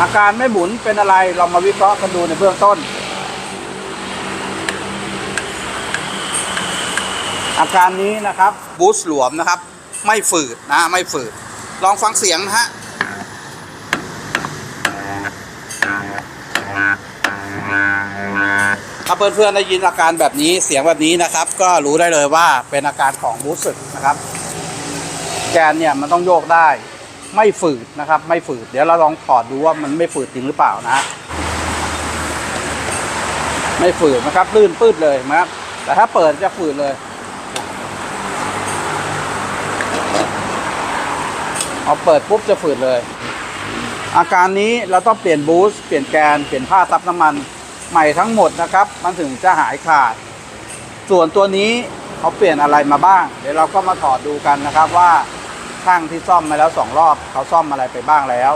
อาการไม่หมุนเป็นอะไรเรามาวิเคราะห์กันดูในเบื้องต้น อาการนี้นะครับบูสหลวมนะครับ ไม่ฝืดนะไม่ฝืด ลองฟังเสียงนะฮะถ้าเพื่อนๆได้ยินอาการแบบนี้เสียงแบบนี้นะครับ ก็รู้ได้เลยว่าเป็นอาการของบูสต์นะครับ แกนเนี่ยมันต้องโยกได้ ไม่ฝืดนะครับ ไม่ฝืด เดี๋ยวเราลองถอดดูว่ามันไม่ฝืดจริงหรือเปล่านะ ไม่ฝืดนะครับ ลื่นปืดเลยนะครับ แต่ถ้าเปิดจะฝืดเลยเอาเปิดปุ๊บจะฝืดเลย อาการนี้เราต้องเปลี่ยนบูสต์เปลี่ยนแกน เปลี่ยนผ้าซับน้ำมันใหม่ทั้งหมดนะครับ มันถึงจะหายขาด ส่วนตัวนี้เขาเปลี่ยนอะไรมาบ้าง เดี๋ยวเราก็มาถอดดูกันนะครับว่า ช่างที่ซ่อมมาแล้วสองรอบเขาซ่อมอะไรไปบ้างแล้ว